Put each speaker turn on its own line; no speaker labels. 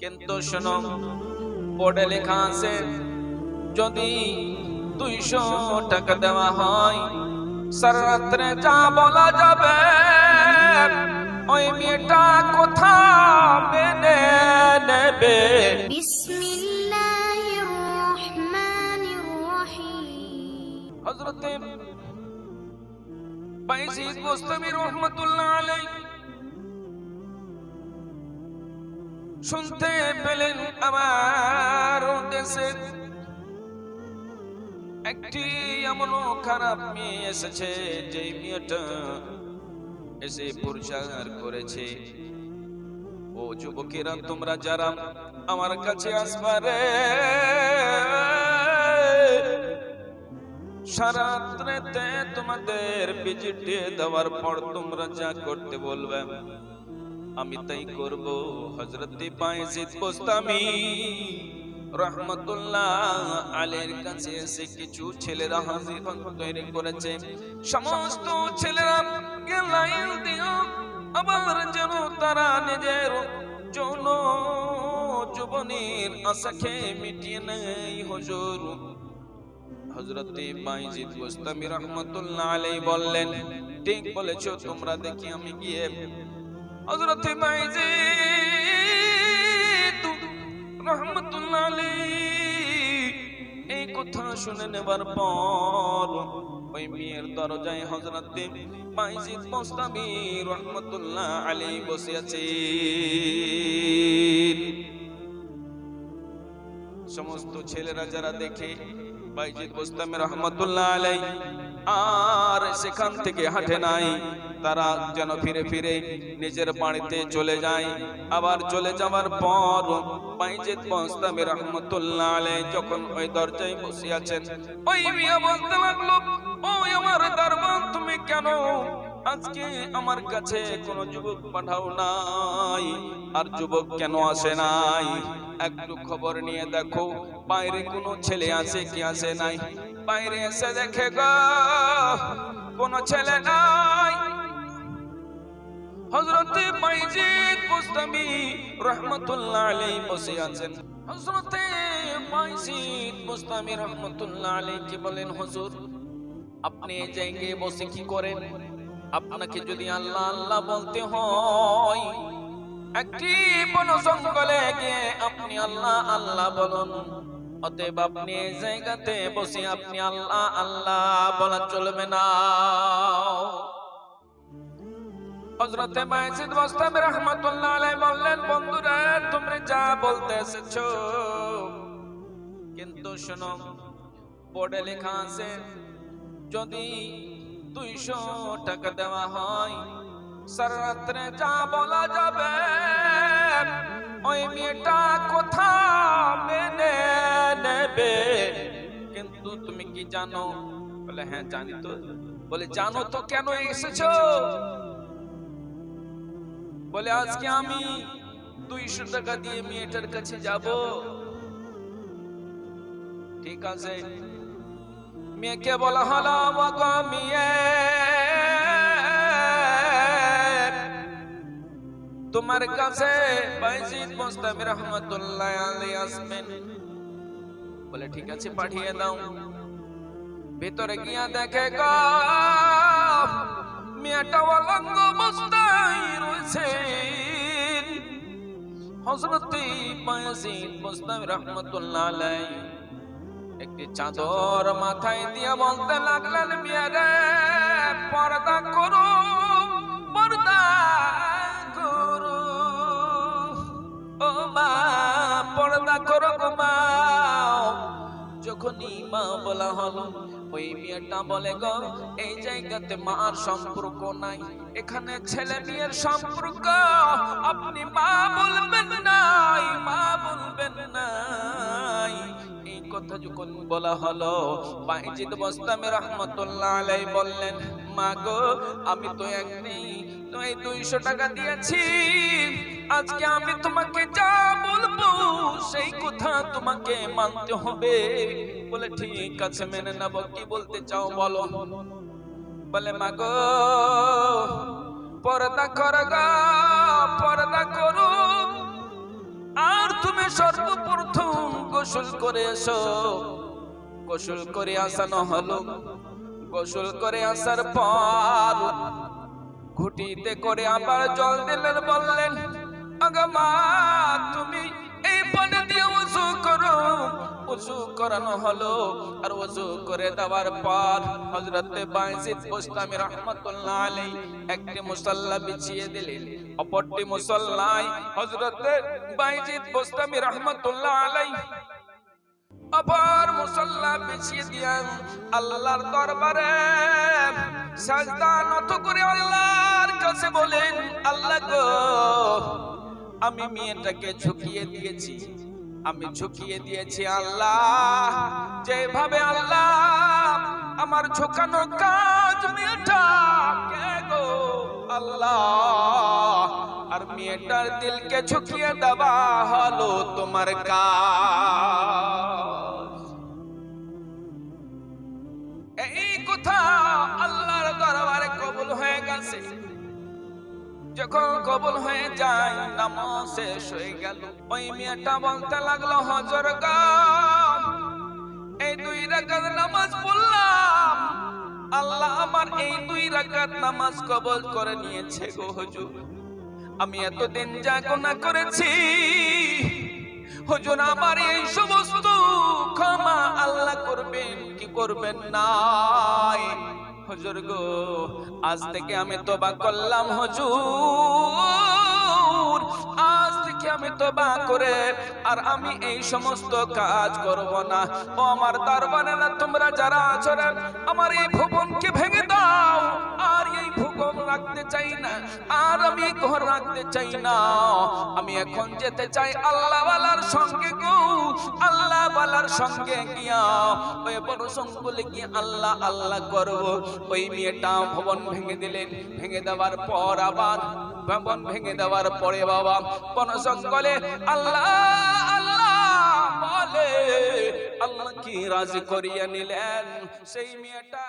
কিন্তু শোনো বোর্ডে লেখা আছে যদি দুইশো টাকা দেওয়া হয় সারাত্রে যা বলা যাবে ওই মেয়েটা কোথা মেনে নেবে। হজরতে বাইশ গোস্তমী রহমতুল্লাহ আলাইহি শুনতে পেলেন আমার দেশে একটি এমন খারাপ মেয়ে এসেছে যে মেয়েটা এসে প্রচার করেছে। ও যুবকেরা, তোমরা যারা আমার কাছে আসবারে সারাত্রেতে তোমাদের ভিজিটে দেওয়ার পর তোমরা যা করতে বলবে। আমি তাই করব হজরতে বাইজিদ গোস্তামি রহমতুল্লাহ আলের কাছে এসে কিছু ছেলেরা হাজির তৈরি করেছে। সমস্ত ছেলেরা লাইন দিও আবার যেন তারা নিজের যৌন যুবনের আশাকে মিটিয়ে নেই হজুর। হজরতে বাইজিদ গোস্তামি রহমতুল্লাহ আলাই বললেন, ঠিক বলেছ, তোমরা দেখি আমি গিয়ে হজরতে বাইজিদ রহমতুল্লাহ আলাই এই কথা শুনে নেবার পর ওই মেয়ের দরজায় হজরতে বাইজিদ গোস্তামি রহমতুল্লাহ আলাই বসে আছে সমস্ত ছেলেরা যারা দেখে বাইজিদ গোস্তামি রহমতুল্লাহ আলাই আর সেখান থেকে হাঁটে নাই। তারা যেন ফিরে ফিরে নিজের বাড়িতে চলে যায়। আবার চলে যাওয়ার পর বাইজিদ গোস্তামি রহমতুল্লাহ আলাই যখন ওই দরজায় বসে আছেন, ওই মিয়া বলতে লাগল, ওই আমার দরবার তুমি কেন আজকে আমার কাছে কোনো যুবক পাঠাও নাই? আর যুবক কেন আসে নাই? একটু খবর নিয়ে দেখো, বাইরে কোনো ছেলে আছে কি আছে নাই? বাইরে এসে দেখে গো, কোনো ছেলে নাই। হজরতে বাইজিদ মুস্তামি রহমতুল্লাহ আলাইহি বসে আছেন। হজরতে বাইজিদ মুস্তামি রহমতুল্লাহ আলাইহি বলেন, হুজুর, আপনি জায়গায় বসে কি করেন? আপনাকে যদি আল্লাহ আল্লাহ বলতে হয় একটি বন জঙ্গলে গিয়ে আপনি আল্লাহ আল্লাহ বলুন। অতএব আপনি জায়গাতে বসে আপনি আল্লাহ আল্লাহ বলা চলবে না। হজরতে বললেন, বন্ধুরা যা কিন্তু যদি দুইশো টাকা দেওয়া হয় সারা রাত্রে যা বলা যাবে, ওই মেয়েটা কোথা মেনে নেবে। কিন্তু তুমি কি জানো? বলে হ্যাঁ জানি তো। বলে, জানো তো কেন এসেছ? বলে, আজকে আমি দুইশো টাকা দিয়ে মেয়েটার কাছে যাব। ঠিক আছে। মেয়েকে বলা হলো মেয়ে। তোমার কাছে বাইজিদ মুস্তামি রহমতুল্লাহ আলাইহি আসবেন বলে, ঠিক আছে, পাঠিয়ে দাও। ভিতরে গিয়া দেখে গো, মেয়েটা অলঙ্গ অবস্থায় রয়েছে হযরতে বাইজিদ মুস্তামি রহমতুল্লাহ আলাইহি। একটি চাদর মাথায় দিয়ে বলতে লাগলেন, মেয়েরে, পর্দা করো পর্দা মা বলা হলো, ওই মেয়েটা বলে গো, এই জায়গাতে মার সম্পর্ক নাই, এখানে ছেলে মেয়ের সম্পর্ক। আপনি মা বলবেন নাই, মা বলবেন নাই। এই কথা যখন বলা হলো বাইজিদ বস্তামে রহমতুল্লাহ আলাই বললেন, মা গো, আমি তো একনি তো এই দুইশো টাকা দিয়েছি, আজকে আমি তোমাকে যা বলব, সেই কথা তোমাকে মানতে হবে। বলে, ঠিক আছে, মেনে নেব। কি বলতে চাও বলো? বলে মা গো পর্দা কর পর্দা করো। আর তুমি সর্বপ্রথম গোসল করে এসো। গোসল করে আসানো হলো। গোসল করে আসার পর ঘুটিতে করে আবার জল দিলেন, বললেন, আগা মা, তুমি এই পানি দিয়ে উজু করো। উজু করানো হলো আর উজু করে দেওয়ার পর হযরতে বাইজিদ বুস্তামি একটি মুসাল্লা বিছিয়ে দিলেন। অপরটি মুসাল্লায় বাইজিদ বুস্তামি আবার মুসল্লা বিছিয়ে দিয়ান আল্লাহর দরবারে। সাজদা নত করে আল্লাহর কাছে বলেন, আল্লাহ গো, আমি মেয়েটাকে ঝুঁকিয়ে দিয়েছি। আমি ঝুঁকিয়ে দিয়েছি আল্লাহ। যেভাবে আল্লাহ আমার ঝুঁকানো কাজ মেয়েটা কে গো আল্লাহ? আর মেয়েটার দিলকে ঝুঁকিয়ে দেওয়া হলো তোমার কাজ। এই কথা আল্লাহর দরবারে কবুল হয়ে গেছে। যখন কবুল হয়ে যায়, নামাজ শেষ হয়ে গেল। ওই মেয়েটা বলতে লাগল, হজর এই দুই রাকাত নামাজ পড়লাম। আল্লাহ আমার এই দুই রাকাত নামাজ কবুল করে নিয়েছে গো হুজুর। আমি এতদিন যা গুনাহ করেছি, হুজুর আমার এই সমস্ত ক্ষমা আল্লাহ করবেন কি করবেন না হুজুর গো, আজ থেকে আমি তোবা করলাম হজুর। আজ থেকে আমি তোবা করে আর আমি এই সমস্ত কাজ করব না। ও আমার দরবারে না, তোমরা যারা আছো আমার এই ভবনকে ভেঙে দাও। এই রাখতে চাই না, আর আমি ঘর রাখতে চাই না। আমি এখন যেতে চাই আল্লাহ ওয়ালার সঙ্গে গো আল্লাহ ওয়ালার সঙ্গে গিয়া। ওই বড় সঙ্গলে গিয়ে আল্লাহ আল্লাহ করব। ওই মেয়েটা ভবন ভেঙে দিলেন, ভেঙে দেওয়ার পর আবার ভবন ভেঙে দেওয়ার পরে বাবা বন জঙ্গলে আল্লাহ আল্লাহ বলে, আল্লাহ কি রাজি করিয়া নিলেন? সেই মেয়েটা